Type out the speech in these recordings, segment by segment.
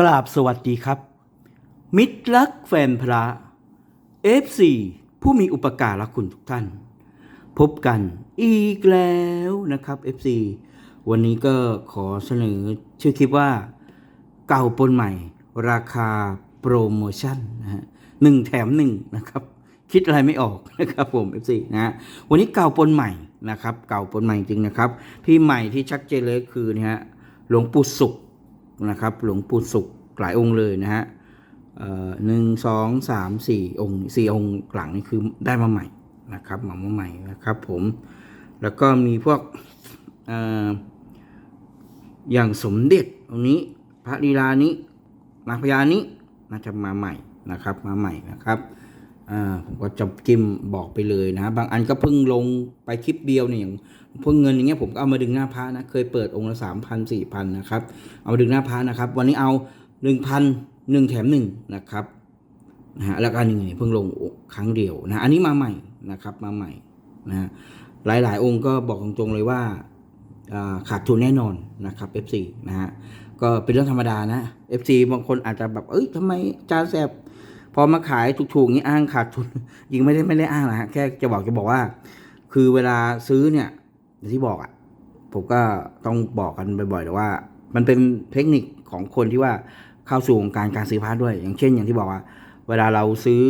กราบสวัสดีครับ มิตรรักแฟนพระ F4 ผู้มีอุปการะคุณทุกท่าน พบกันอีกแล้วนะครับ F4 วันนี้ก็ขอเสนอชื่อคลิปว่า เก่าปนใหม่ ราคาโปรโมชั่นนะฮะหนึ่งแถมหนึ่งนะครับ คิดอะไรไม่ออกนะครับผม F4 นะฮะวันนี้เก่าปนใหม่นะครับ เก่าปนใหม่จริงนะครับ ที่ใหม่ที่ชัดเจนเลยคือเนี่ยฮะหลวงปู่สุข นะครับ หลวงปู่สุขหลายองค์เลยนะฮะหนึ่งสองสามสี่องค์สี่องค์หลังนี่คือได้มาใหม่นะครับมาใหม่นะครับผมแล้วก็มีพวกเอ่ออย่างสมเด็จตรงนี้พระลีลานี้นางพญานี้น่าจะมาใหม่นะครับมาใหม่นะครับ อ่าผมก็จะจิ้มบอกไปเลยนะ บางอันก็เพิ่งลงไปคลิปเดียวเนี่ยอย่างเพิ่งเงินอย่างเงี้ยผมก็เอามาดึงหน้าพระนะ เคยเปิดองค์ละสามพันสี่พันนะครับ เอามาดึงหน้าพระนะครับ วันนี้เอาหนึ่งพันหนึ่งแถมหนึ่งนะครับนะฮะแล้วก็อันหนึ่งเนี่ยเพิ่งลงครั้งเดียวนะ อันนี้มาใหม่นะครับ มาใหม่นะฮะหลายๆ องค์ก็บอกตรงๆเลยว่าขาดทุนแน่นอนนะครับ F4 นะฮะก็เป็นเรื่องธรรมดานะ F4 บางคนอาจจะแบบเอ้ยทำไมจานแสบ พอมาขายถูกๆอย่างนี้อ้างขาดทุนยิงไม่ได้ไม่ได้อ้างนะฮะแค่จะบอกจะบอกว่า คือเวลาซื้อเนี่ยอย่างที่บอกอะผมก็ต้องบอกกันบ่อยๆเลยว่า มันเป็นเทคนิคของคนที่ว่าเข้าสู่วงการการซื้อพระด้วย อย่างเช่น อย่างที่บอกว่า เวลาเราซื้อ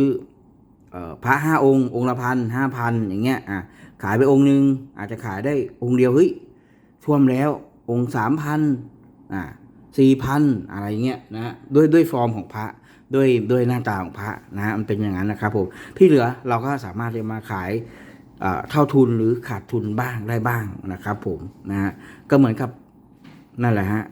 อพระห้าองค์ องค์ละพันห้าพันอย่างเงี้ยอะขายไปองค์หนึ่งอาจจะขายได้องค์เดียวเฮ้ยท่วมแล้วองค์สามพันอ่าสี่พันอะไรเงี้ยนะด้วยด้วยฟอร์มของพระ ด้วยด้วยหน้าตาของพระนะมันเป็นอย่างนั้นนะครับผมที่เหลือเราก็สามารถจะมาขายเท่าทุนหรือขาดทุนบ้างได้บ้างนะครับผมนะฮะก็เหมือนกับนั่นแหละฮะ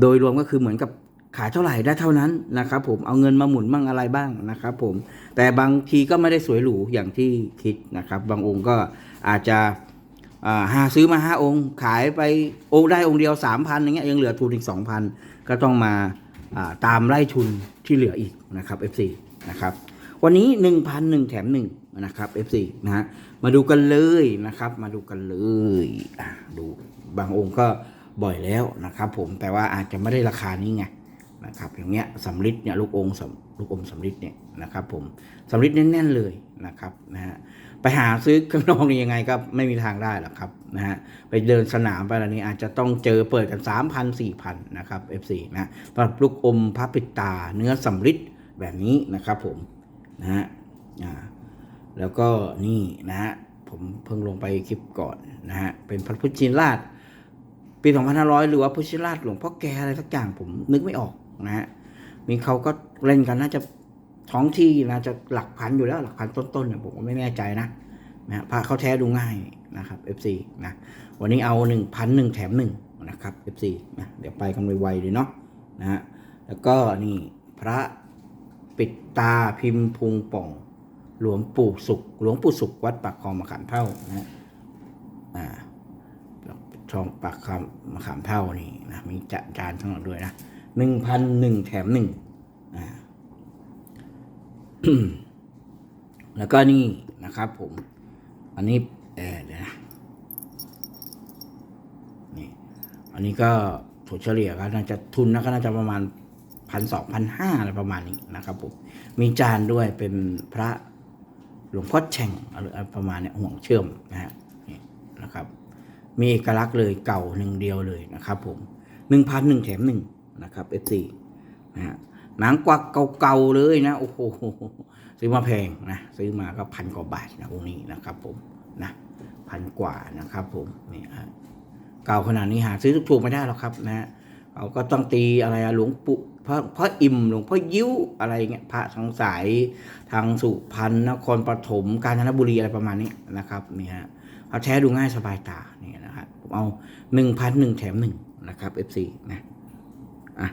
โดยรวมก็คือเหมือนกับขายเท่าไหร่ได้เท่านั้นนะครับผมเอาเงินมาหมุนบ้างอะไรบ้างนะครับผมแต่บางทีก็ไม่ได้สวยหรูอย่างที่คิดนะครับ บางองค์ก็อาจจะหาซื้อมาห้าองค์ ขายไปองค์ได้องค์เดียวสามพันอย่างเงี้ยยังเหลือทุนอีกสองพันก็ต้องมา ตามไล่ทุนที่เหลืออีกนะครับ F4 นะครับวันนี้ 1,001 แถม1นะครับ F4 นะฮะมาดูกันเลยนะครับ มาดูกันเลยดูบางองค์ก็บ่อยแล้วนะครับ ผมแต่ว่าอาจจะไม่ได้ราคานี้ไงนะครับอย่างเงี้ยสำริดเนี่ยลูกองค์สำลูกอมสำริดเนี่ยนะครับ ผมสำริดแน่นๆเลยนะครับนะฮะ ไปหาซื้อข้างนอกนี่ยังไงก็ไม่มีทางได้หรอกครับนะฮะไปเดินสนามไปอะไรนี้อาจจะต้องเจอเปิดกัน 3,000 4,000นะครับ F4 นะสำหรับลูกอมพระปิดตา เนื้อสำริดแบบนี้นะครับผมนะฮะอ่าแล้วก็นี่นะฮะผมเพิ่งลงไปคลิปก่อนนะฮะเป็นพระพุทธชินราชปี 2500 หรือว่าพุทธชินราชหลวงพ่อแกอะไรสักอย่างผมนึกไม่ออกนะฮะมีเขาก็เล่นกันน่าจะ ท้องที่น่าจะหลักพันอยู่แล้วหลักพันต้นๆเนี่ยผมก็ไม่แน่ใจนะนะฮะพระเขาแท้ดูง่ายนะครับ FC นะวันนี้เอา1 0 0 0 1แถม1นะครับ FC นะเดี๋ยวไปกันไวๆเลยเนาะนะฮะแล้วก็นี่พระปิดตาพิมพ์พุงป่อง หลวงปู่สุข หลวงปู่สุขวัดปากคลองมะขามเท่านะฮะอ่าช่องปากคำมะขามเท่านี่นะมีจะจานทั้งหมดด้วยนะหนึ่งพันหนึ่งแถมหนึ่ง แล้วก็นี่นะครับผม อันนี้เออเดี๋ยวนะนี่ อันนี้ก็ถั่วเฉลี่ยก็น่าจะทุนนะก็น่าจะประมาณพันสองพันห้าอะไรประมาณนี้นะครับผม มีจานด้วยเป็นพระหลวงพ่อแช่งอะไรประมาณเนี้ยห่วงเชื่อมนะฮะนี่นะครับ มีเอกลักษณ์เลยเก่าหนึ่งเดียวเลยนะครับผมหนึ่งพันหนึ่งแถมหนึ่งนะครับ F4 นะฮะ หนังกวักเก่าๆเลยนะโอ้โหซื้อมาแพงนะซื้อมาก็พันกว่าบาทนะองค์นี้นะครับ ผมนะพันกว่านะครับ ผมนี่ฮะเก่าขนาดนี้หาซื้อถูกๆไม่ได้หรอกครับนะฮะเราก็ต้องตีอะไรหลวงปู่พระพระอิ่มหลวงพ่อยิ้วอะไรเงี้ยพระทางสายทางสุพรรณนครปฐมกาญจนบุรีอะไรประมาณนี้นะครับนี่ฮะเอาแท้ดูง่ายสบายตาเนี่ยนะครับผมเอาหนึ่งพันหนึ่งแถมหนึ่งนะครับ F4 นะอะ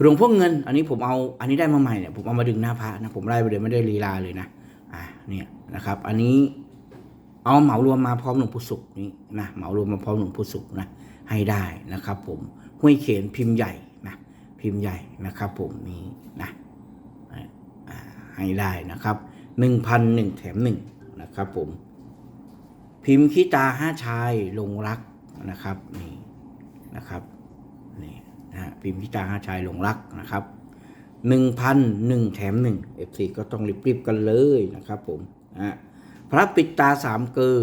หลวงพ่อเงิน อันนี้ผมเอาอันนี้ได้มาใหม่เนี่ยผมเอามาดึงหน้าพระนะผมไล่ไปเลยไม่ได้ลีลาเลยนะอะเนี่ยนะครับ อันนี้เอาเหมารวมมาพร้อมหลวงปู่สุขนี้นะเหมารวมมาพร้อมหลวงปู่สุขนะให้ได้นะครับ ผมห้วยเขนพิมพ์ใหญ่นะพิมพ์ใหญ่นะครับ ผมนี้นะให้ได้นะครับหนึ่งพันหนึ่งแถมหนึ่งนะครับ ผม พิมพ์ขี้ตาห้าชายลงรักนะครับนี่นะครับนี่ นะพิมพ์พิจารณาชายหลงรักนะครับหนึ่งพันหนึ่งแถมหนึ่งเอฟซีก็ต้องรีบๆกันเลยนะครับผมนะพระปิดตาสามเกอ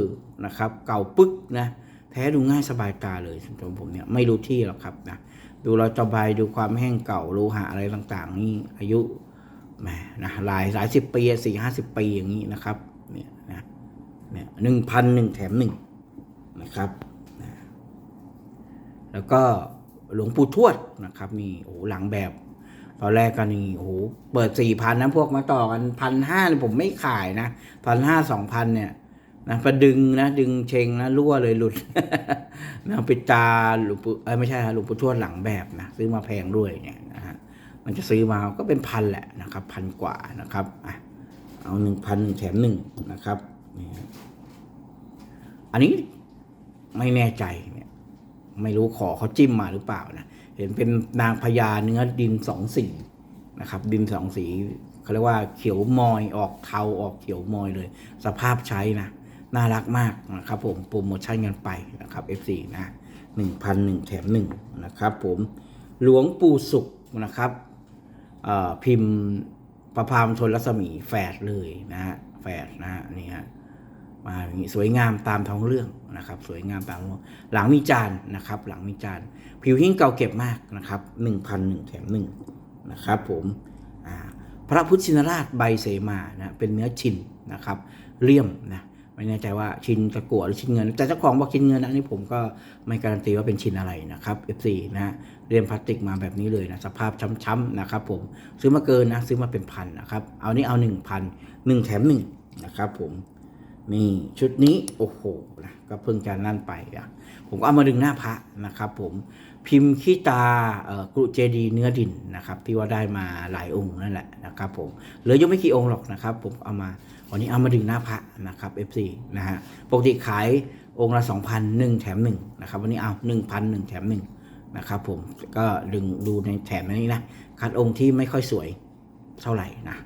นะครับ เก่าปึ๊กนะแท้ดูง่ายสบายตาเลยสำหรับผมเนี่ยไม่รู้ที่หรอกครับนะดูเราจะใบดูความแห้งเก่าโลหะอะไรต่างๆ นี่อายุแหมนะหลายหลายสิบปีสี่ห้าสิบปีอย่างนี้นะครับเนี่ยนะเนี่ยหนึ่งพันหนึ่งแถมหนึ่งนะครับนะแล้วก็ หลวงปู่ทวดนะครับมีโอ้โหหลังแบบ ตอนแรกก็นี่โอ้โหเปิดสี่พันนะพวกมาต่อกันพันห้าผมไม่ขายนะพันห้าสองพันเนี่ยนะประดึงนะดึงเชงนะรั่วเลยหลุดนะปิดตาหลวงปู่เอ้ยไม่ใช่ฮะหลวงปู่ทวดหลังแบบนะซื้อมาแพงด้วยเนี่ยนะฮะมันจะซื้อมาก็เป็นพันแหละนะครับ พันกว่านะครับอะเอาหนึ่งพันแถมหนึ่งนะครับนี่อันนี้ไม่แน่ใจ ไม่รู้ขอเขาจิ้มมาหรือเปล่านะเห็นเป็นนางพญาเนื้อดินสองสีนะครับดินสองสีเขาเรียกว่าเขียวมอยออกเทาออกเขียวมอยเลย สภาพใช้นะน่ารักมากนะครับผมโปรโมชั่นกันไปนะครับ F4 นะหนึ่งพันหนึ่งแถมหนึ่งนะครับผมหลวงปู่สุขนะครับเอ่อพิมพ์ประพามทนรัศมีแฝดเลยนะฮะแฝดนะฮะนี่ฮะ มาอย่างนี้สวยงามตามท้องเรื่องนะครับสวยงามตามหลังมีจานนะครับหลังมีจานผิวหิ้งเก่าเก็บมากนะครับหนึ่งพันหนึ่งแถมหนึ่งนะครับผมพระพุทธชินราชใบเสมานะเป็นเนื้อชินนะครับเลี่ยมนะไม่แน่ใจว่าชินตะกั่วหรือชินเงิน แต่เจ้าของบอกชินเงินนะอันนี้ผมก็ไม่การันตีว่าเป็นชินอะไรนะครับ F4 นะเรียมพลาสติกมาแบบนี้เลยนะสภาพช้ำๆนะครับผมซื้อมาเกินนะซื้อมาเป็นพันนะครับเอานี่เอาหนึ่งพันหนึ่งแถมหนึ่งนะครับผม นี่ชุดนี้โอ้โหนะก็เพิ่งจะนั่นไปอะผมก็เอามาดึงหน้าพระนะครับผมพิมพ์ขี้ตาเอ่อกรุเจดีเนื้อดินนะครับ ที่ว่าได้มาหลายองค์นั่นแหละนะครับผมเหลือยังไม่กี่องค์หรอกนะครับ ผมเอามาวันนี้เอามาดึงหน้าพระนะครับ F4 นะฮะปกติขายองค์ละ2,000 1แถม1นะครับวันนี้เอา1,000 1แถม1นะครับผมก็ดึงดูในแถมนี้นะคัดองค์ที่ไม่ค่อยสวยเท่าไหร่นะ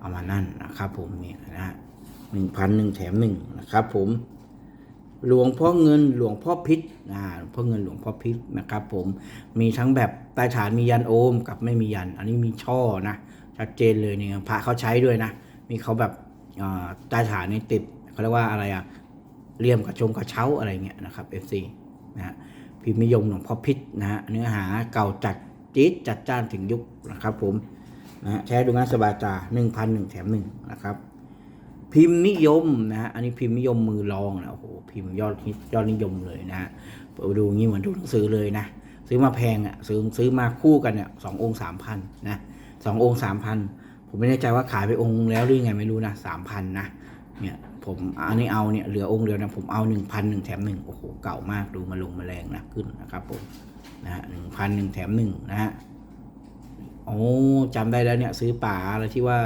เอามานั่นนะครับผมเนี่ยนะฮะ หนึ่งพันหนึ่งแถมหนึ่งนะครับผมหลวงพ่อเงินหลวงพ่อพิษอ่าหลวงพ่อเงินหลวงพ่อพิษนะครับผมมีทั้งแบบใต้ฐานมียันโอมกับไม่มียัน อันนี้มีช่อนะชัดเจนเลยเนี่ยพระเขาใช้ด้วยนะ มีเขาแบบใต้ฐานนี่ติดเขาเรียกว่าอะไรอะเลี่ยมกระชงกระเช้าอะไรเงี้ยนะครับ FC นะฮะพิมพ์นิยมหลวงพ่อพิษนะฮะเนื้อหาเก่าจัดจี๊ดจัดจ้านถึงยุคนะครับผมนะฮะใช้ดูงานสบายตาหนึ่งพันหนึ่งแถมหนึ่งนะครับ พิมพ์นิยมนะฮะอันนี้พิมพ์นิยมมือรองนะโอ้โหพิมพ์ยอดฮิตยอดนิยมเลยนะฮะเปิดดูงี้เหมือนดูหนังสือเลยนะ ซื้อมาแพงอะซื้อซื้อมาคู่กันเนี่ยสององค์สามพันนะสององค์สามพันผมไม่แน่ใจว่าขายไปองค์แล้วหรือไงไม่รู้นะสามพันนะเนี่ยผมอันนี้เอาเนี่ยเหลือองค์เดียวนะผมเอาหนึ่งพันหนึ่งแถมหนึ่งโอ้โหเก่ามากดูมาลงมาแรงนะขึ้นนะครับผมนะฮะหนึ่งพันหนึ่งแถมหนึ่งนะฮะโอ้จำได้แล้วเนี่ยซื้อป่าอะไรที่ว่า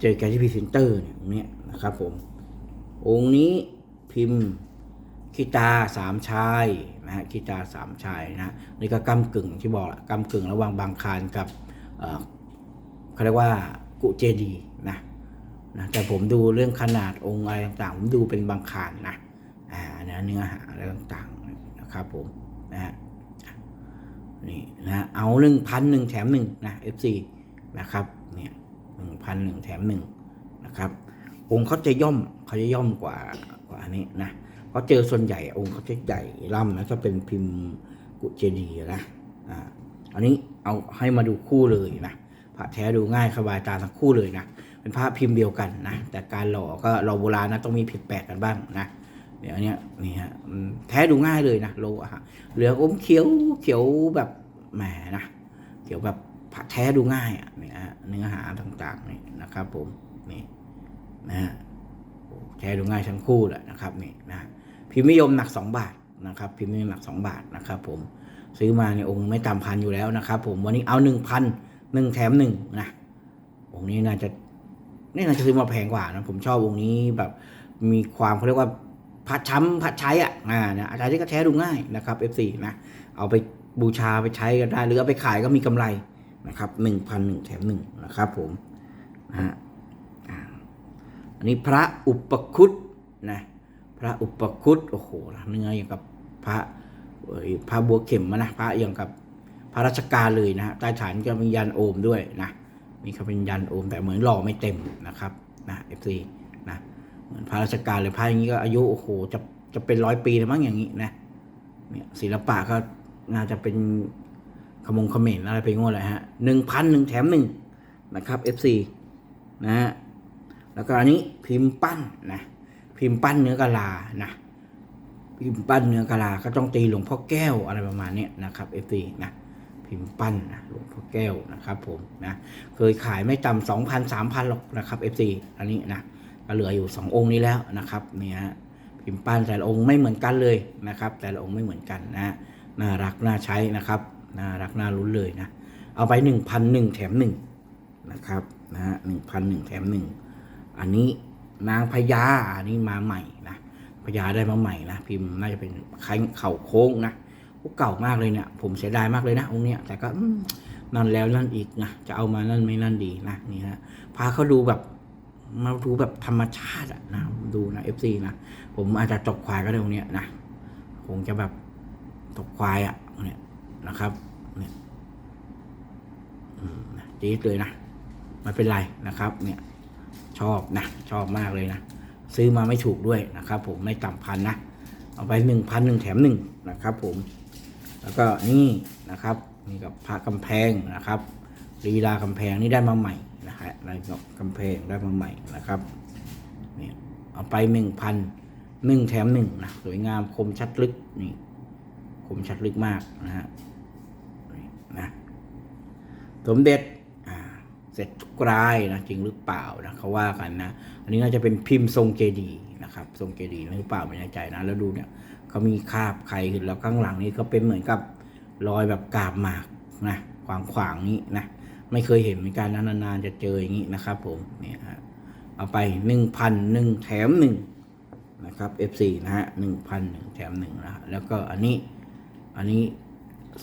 เจอแกที่พรีเซนเตอร์เนี่ยเนี้ยนะครับผม องค์นี้พิมพ์คีตาสามชายนะฮะคีตาสามชายนะนี่ก็กำกึ่งที่บอกละกำกึ่งระหว่างบางคารกับเอ่อเขาเรียกว่ากุเจดีนะนะแต่ผมดูเรื่องขนาดองค์อะไรต่างๆ ผมดูเป็นบางคารนะอ่าเนื้อหาอะไรต่างๆนะครับผมนะฮะนี่นะเอาหนึ่งพันหนึ่งแถมหนึ่งนะ FC นะครับเนี่ย หนึ่งพันหนึ่งแถมหนึ่งนะครับองค์เขาจะย่อมเขาจะย่อมกว่ากว่าอันนี้นะเพราะเจอส่วนใหญ่องค์เขาจะใหญ่ล่ำนะจะเป็นพิมพ์กุเจดีนะอ่าอันนี้เอาให้มาดูคู่เลยนะพระแท้ดูง่ายสบายตาทั้งคู่เลยนะเป็นพระพิมพ์เดียวกันนะแต่การหล่อก็หล่อโบราณนะต้องมีผิดแปลกกันบ้างนะเดี๋ยวนี้นี่ฮะแท้ดูง่ายเลยนะโลอะเหลืองอมเขียวเขียวแบบแหมนะเขียวแบบ แท้ดูง่ายอะเนี่ยเนื้อหาต่างๆนี่นะครับ ผมนี่นะฮะแท้ดูง่ายทั้งคู่แหละนะครับนี่นะพิมพ์นิยมหนัก 2 บาทนะครับ พิมพ์นิยมหนัก 2 บาทนะครับ ผมซื้อมาเนี่ยองค์ไม่ต่ำพันอยู่แล้วนะครับ ผมวันนี้เอาหนึ่งพันหนึ่งแถมหนึ่งนะองค์นี้น่าจะนี่น่าจะซื้อมาแพงกว่านะผมชอบองค์นี้แบบมีความเขาเรียกว่าพัดช้ำพัดใช้อะอ่านะอาจารย์ที่ก็แท้ดูง่ายนะครับ F4 นะเอาไปบูชาไปใช้กันได้ หรือเอาไปขายก็มีกำไร นะครับหนึ่งพันหนึ่งแถมหนึ่งนะครับผมนะฮะอันนี้พระอุปคุตนะพระอุปคุตโอ้โหเนื้ออย่างกับพระพระบัวเข็มนะพระอย่างกับพระราชการเลยนะฮะใต้ฐานก็มียันโอมด้วยนะมีเขาเป็นยันโอมแต่เหมือนหล่อไม่เต็มนะครับนะเอฟซีนะเหมือนพระราชการเลยพระอย่างนี้ก็อายุโอ้โหจะจะเป็นร้อยปีแล้วมั้งอย่างนี้นะเนี่ยศิลปะก็น่าจะเป็น ขมงเขมรอะไรไปงวดเลยฮะหนึ่งพันหนึ่งแถมหนึ่งนะครับ FC นะฮะแล้วก็อันนี้พิมพ์ปั้นนะพิมพ์ปั้นเนื้อกะลานะพิมพ์ปั้นเนื้อกะลาก็ต้องตีหลวงพ่อแก้วอะไรประมาณนี้นะครับ FC นะพิมพ์ปั้นนะหลวงพ่อแก้วนะครับผมนะเคยขายไม่ต่ำสองพันสามพันหรอกนะครับ FC อันนี้นะก็เหลืออยู่สององค์นี้แล้วนะครับเนี่ยฮะพิมพ์ปั้นแต่ละองค์ไม่เหมือนกันเลยนะครับ แต่ละองค์ไม่เหมือนกันนะน่ารักน่าใช้นะครับ น่ารักน่าลุ้นเลยนะ เอาไปหนึ่งพันหนึ่งแถมหนึ่งนะครับนะฮะหนึ่งพันหนึ่งแถมหนึ่งอันนี้นางพญาอันนี้มาใหม่นะพญาได้มาใหม่นะพิมพ์น่าจะเป็นคล้ายเข่าโค้งนะโอ้เก่ามากเลยเนี่ยผมเสียดายมากเลยนะองค์เนี้ยแต่ก็นั่นแล้วนั่นอีกนะจะเอามานั่นไม่นั่นดีนะนี่ฮะพาเขาดูแบบมาดูแบบธรรมชาติอะนะดูนะเอฟซีนะผมอาจจะตกควายก็ได้ตรงเนี้ยนะคงจะแบบตกควายอะเนี่ย นะครับเนี่ยจี๊ดเลยนะไม่เป็นไรนะครับ เนี่ยชอบนะชอบมากเลยนะซื้อมาไม่ถูกด้วยนะครับ ผมไม่ต่ำพันนะเอาไปหนึ่งพันหนึ่งแถมหนึ่งนะครับ ผม แล้วก็นี่นะครับนี่กับพระกำแพงนะครับลีลากำแพงนี่ได้มาใหม่นะฮะอะไรก็กำแพงได้มาใหม่นะครับเนี่ยเอาไปหนึ่งพันหนึ่งแถมหนึ่งนะสวยงามคมชัดลึกนี่คมชัดลึกมากนะฮะ นะสมเด็จอ่าเสร็จทุกรายนะจริงหรือเปล่านะเขาว่ากันนะอันนี้น่าจะเป็นพิมพ์ทรงเจดีนะครับ ทรงเจดีหรือเปล่าไม่แน่ใจนะแล้วดูเนี่ยเขามีคาบใครขึ้นแล้วข้างหลังนี้ก็เป็นเหมือนกับรอยแบบกาบหมากนะขวางขวางๆนี้นะไม่เคยเห็นเหมือนกันนานๆจะเจออย่างนี้นะครับ ผมเนี่ยฮะเอาไปหนึ่งพันหนึ่งแถมหนึ่งนะครับ F4 นะฮะหนึ่งพันหนึ่งแถมหนึ่งนะแล้วก็อันนี้อันนี้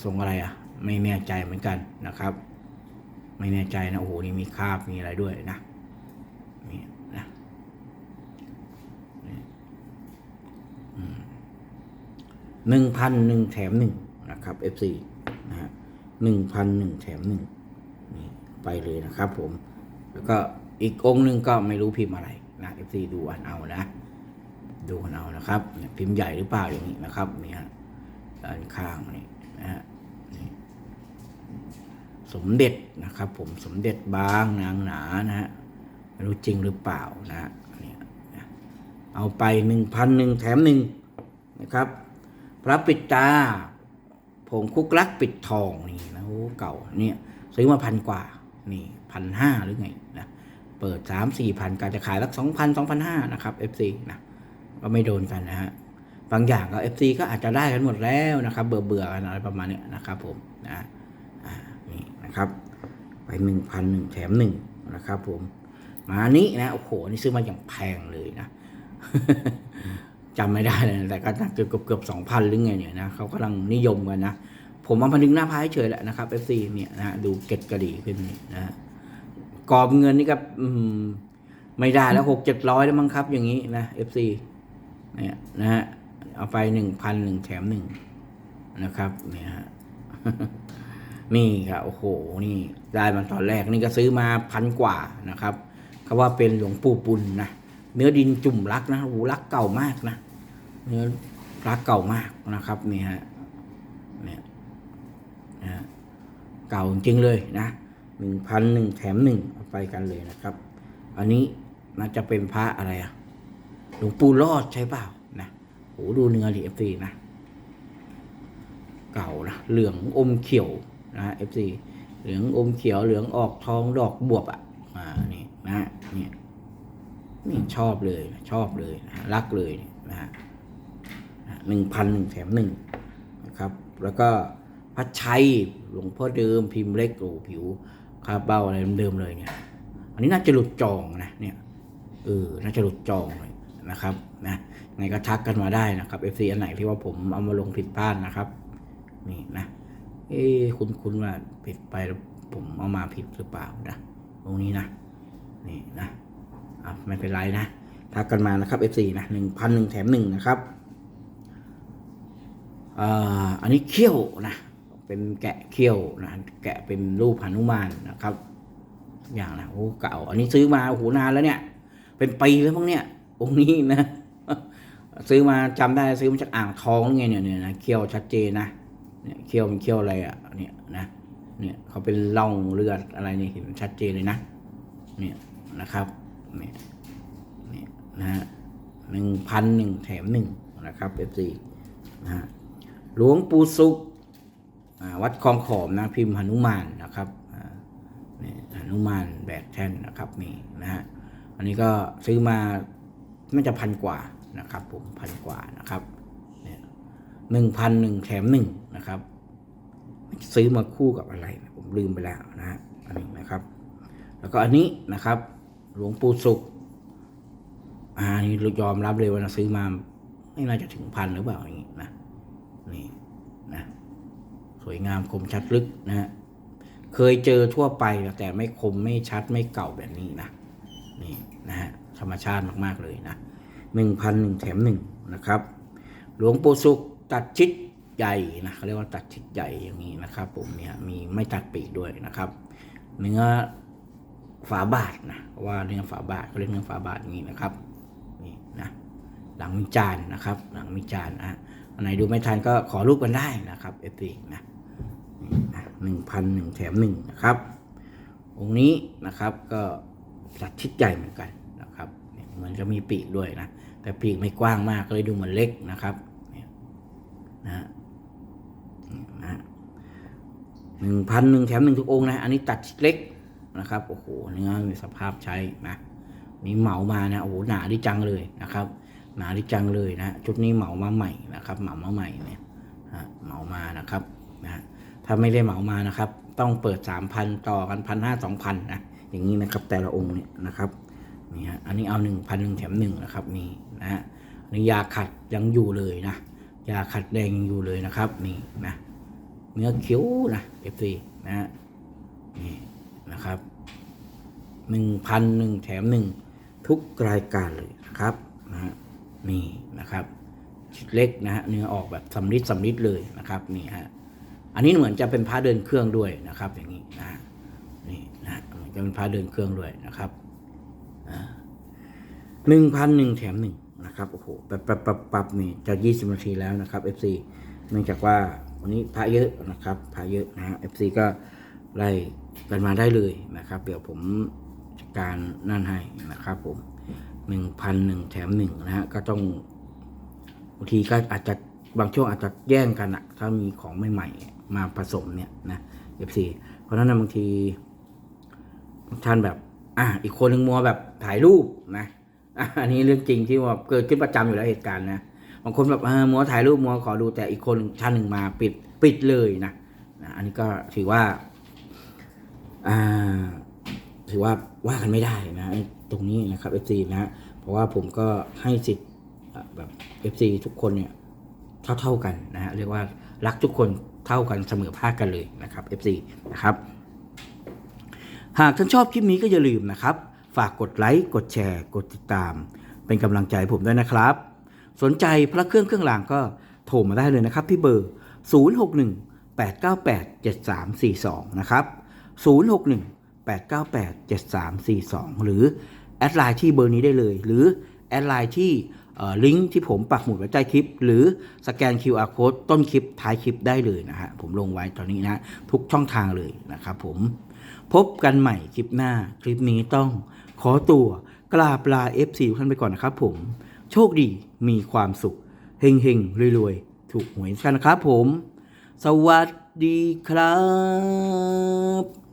ทรงอะไรอะ ไม่แน่ใจเหมือนกันนะครับ ไม่แน่ใจนะโอ้โหนี่มีคาบมีอะไรด้วยนะนี่นะหนึ่งพันหนึ่งแถมหนึ่งนะครับ FC นะฮะหนึ่งพันหนึ่งแถมหนึ่งนี่ไปเลยนะครับผม แล้วก็อีกองหนึ่งก็ไม่รู้พิมพ์อะไรนะ FC ดูอันเอานะ ดูกันเอานะครับ พิมพ์ใหญ่หรือเปล่าอย่างนี้นะครับนี่ฮะด้านข้างนี่นะฮะ สมเด็จนะครับ ผมสมเด็จบางนางหนานะฮะไม่รู้จริงหรือเปล่านะฮะเนี่ยเอาไปหนึ่งพันหนึ่งแถมหนึ่งนะครับ พระปิดตาผงคุกลักปิดทองนี่นะโอ้เก่าเนี่ยซื้อมาพันกว่านี่พันห้าหรือไงนะเปิดสามสี่พันการจะขายสักสองพันสองพันห้านะครับ FC นะก็ไม่โดนกันนะฮะบางอย่างก็ FC ก็อาจจะได้กันหมดแล้วนะครับ เบื่อเบื่อกันอะไรประมาณนี้นะครับผมนะ นะครับ ไปหนึ่งพันหนึ่งแถมหนึ่งนะครับ ผม มานี้นะโอ้โหนี่ซื้อมาอย่างแพงเลยนะจำไม่ได้เลยแต่ก็เกือบเกือบสองพันหรือไงเนี่ยนะเขากำลังนิยมกันนะผมเอามาดึงหน้าพายเฉยแหละนะครับ FC เนี่ยนะดูเก็ดกระดีขึ้นนี่นะฮะกอบเงินนี่ก็ไม่ได้แล้วหกเจ็ดร้อยแล้วมั้งครับ อย่างนี้นะ FC เนี่ยนะฮะเอาไปหนึ่งพันหนึ่งแถมหนึ่งนะครับ เนี่ยฮะ นี่ครับโอ้โหนี่ได้มาตอนแรกนี่ก็ซื้อมาพันกว่านะครับเขาว่าเป็นหลวงปู่ปุณนะเนื้อดินจุ่มรักนะโอ้โหรักเก่ามากนะเนื้อรักเก่ามากนะครับนี่ฮะเนี่ยนะฮะเก่าจริงเลยนะหนึ่งพันหนึ่งแถมหนึ่งไปกันเลยนะครับ อันนี้น่าจะเป็นพระอะไรอะหลวงปู่รอดใช่เปล่านะโอ้โหดูเนื้อดีเอฟซีนะ เก่านะเหลืองอมเขียว นะฮะ FC เหลืองอมเขียวเหลืองออกทองดอกบวบอะอ่านี่นะฮะนี่นี่ชอบเลยชอบเลยนะรักเลยนะฮะหนึ่งพันหนึ่งแถมหนึ่งนะครับ แล้วก็พัดชัยหลวงพ่อเดิมพิมพ์เล็กโอผิวคาเบ้าอะไรเดิมเลยเนี่ย อันนี้น่าจะหลุดจองนะเนี่ยเออน่าจะหลุดจองเลยนะครับนะไงก็ทักกันมาได้นะครับ FC อันไหนที่ว่าผมเอามาลงผิดพลาดนะครับ นี่นะ เอ๊คุณคุณว่าผิดไปแล้วผมเอามาผิดหรือเปล่านะตรงนี้นะ นี่นะอะไม่เป็นไรนะทักกันมานะครับ F4 นะหนึ่งพันหนึ่งแถมหนึ่งนะครับอ่าอันนี้เขี้ยวนะเป็นแกะเขี้ยวนะแกะเป็นรูปหนุมานนะครับ อย่างนะโอ้เก่า อันนี้ซื้อมาโอ้โหนานแล้วเนี่ย เป็นปีแล้วมั้งเนี่ยองค์นี้นะ ซื้อมาจำได้ซื้อมาจากอ่างทองไงเนี่ยเนี่ยนะเขี้ยวชัดเจนนะ เนี่ยเขี้ยวมันเขี้ยวอะไรอะเนี่ยนะเนี่ยเขาเป็นร่องเลือดอะไรนี่เห็นชัดเจนเลยนะเนี่ยนะครับเนี่ยเนี่ยนะฮะหนึ่งพันหนึ่งแถมหนึ่งนะครับเอฟซีนะฮะหลวงปู่สุขวัดคลองขอมนะพิมพ์หนุมานนะครับอ่านี่หนุมานแบกแท่นนะครับนี่นะฮะอันนี้ก็ซื้อมาน่าจะพันกว่านะครับผมพันกว่านะครับ หนึ่งพันหนึ่งแถมหนึ่งนะครับ ซื้อมาคู่กับอะไร ผมลืมไปแล้วนะฮะอันนี้นะครับ แล้วก็อันนี้นะครับ หลวงปู่สุขอ่านี่ยอมรับเลยว่านะซื้อมาไม่น่าจะถึงพันหรือเปล่าอย่างนี้นะนี่นะสวยงามคมชัดลึกนะฮะเคยเจอทั่วไปแต่ไม่คมไม่ชัดไม่เก่าแบบนี้นะนี่นะฮะธรรมชาติมากๆเลยนะหนึ่งพันหนึ่งแถมหนึ่งนะครับ หลวงปู่สุข ตัดชิดใหญ่นะเขาเรียกว่าตัดชิดใหญ่อย่างนี้นะครับผมเนี่ยมีไม่ตัดปีกด้วยนะครับ เนื้อฝาบาทนะว่าเนื้อฝาบาทเขาเรียกเนื้อฝาบาทอย่างนี้นะครับนี่นะหลังมีจานนะครับ หลังมีจานนะอันไหนดูไม่ทันก็ขอรูปกันได้นะครับเอฟซีนะหนึ่งพันหนึ่งแถมหนึ่งนะครับ องค์นี้นะครับก็ตัดชิดใหญ่เหมือนกันนะครับเหมือนจะมีปีกด้วยนะแต่ปีกไม่กว้างมากก็เลยดูเหมือนเล็กนะครับ นะฮะหนึ่งพันหนึ่งแถมหนึ่งทุกองนะ อันนี้ตัดเล็กนะครับ โอ้โหเนื้อมีสภาพใช้นะนี่เหมามานะ โอ้โห หนาดิจังเลยนะครับ หนาดิจังเลยนะ ชุดนี้เหมามาใหม่นะครับ เหมามาใหม่เนี่ยฮะเหมามานะครับนะถ้าไม่ได้เหมามานะครับ ต้องเปิดสามพันต่อกันพันห้าสองพันนะ อย่างนี้นะครับ แต่ละองค์เนี่ยนะครับ นี่ฮะ อันนี้เอาหนึ่งพันหนึ่งแถมหนึ่งนะครับ นี่นะฮะนี่ยาขัดยังอยู่เลยนะ ยาขัดแดงอยู่เลยนะครับ นี่นะเนื้อเขียวนะเอฟซีนะฮะนี่นะครับหนึ่งพันหนึ่งแถมหนึ่งทุกรายการเลยนะครับนะฮะนี่นะครับชิ้นเล็กนะฮะเนื้อออกแบบสำลิดสำลิดเลยนะครับนี่ฮะอันนี้เหมือนจะเป็นผ้าเดินเครื่องด้วยนะครับ อย่างนี้นะนี่นะเหมือนจะเป็นผ้าเดินเครื่องด้วยนะครับหนึ่งพันหนึ่งแถมหนึ่ง นะครับโอ้โหปับปับปับปับนี่จะยี่สิบนาทีแล้วนะครับ FC เนื่องจากว่าวันนี้พระเยอะนะครับพระเยอะนะฮะ FC ก็ไล่กันมาได้เลยนะครับ เดี๋ยวผมจัดการนั่นให้นะครับผมหนึ่งพันหนึ่งแถมหนึ่งนะฮะก็ต้องบางทีก็อาจจะบางช่วงอาจจะแย่งกันอะถ้ามีของใหม่ๆมาผสมเนี่ยนะ FC เพราะฉะนั้นบางทีท่านแบบ อะอีกคนหนึ่งมัวแบบถ่ายรูปนะ อันนี้เรื่องจริงที่ว่าเกิดขึ้นประจำอยู่แล้วเหตุการณ์นะบางคนแบบเออมัวถ่ายรูปมัวขอดูแต่อีกคนท่านหนึ่งมาปิดปิดเลยนะอันนี้ก็ถือว่าอ่าถือว่าว่ากันไม่ได้นะตรงนี้นะครับ FC นะเพราะว่าผมก็ให้สิทธิ์อะแบบ FC ทุกคนเนี่ยเท่าเท่ากันนะฮะเรียกว่ารักทุกคนเท่ากันเสมอภาคกันเลยนะครับ FC นะครับ หากท่านชอบคลิปนี้ก็อย่าลืมนะครับ ฝากกดไลค์กดแชร์ กดติดตาม เป็นกำลังใจให้ผมด้วยนะครับ สนใจพระเครื่องเครื่องรางก็โทรมาได้เลยนะครับที่เบอร์ 061 898 7342 นะครับ 061 898 7342 หรือแอดไลน์ที่เบอร์นี้ได้เลย หรือแอดไลน์ที่ลิงก์ที่ผมปักหมุดไว้ใต้คลิป หรือสแกน QR code ต้นคลิปท้ายคลิปได้เลยนะฮะผมลงไว้ตอนนี้นะทุกช่องทางเลยนะครับผมพบกันใหม่คลิปหน้าคลิปนี้ต้อง ขอตัวกราบลา FC ทุกท่านไปก่อนนะครับผม โชคดีมีความสุข เฮงเฮงรวยๆ ถูกหวยกันนะครับผม สวัสดีครับ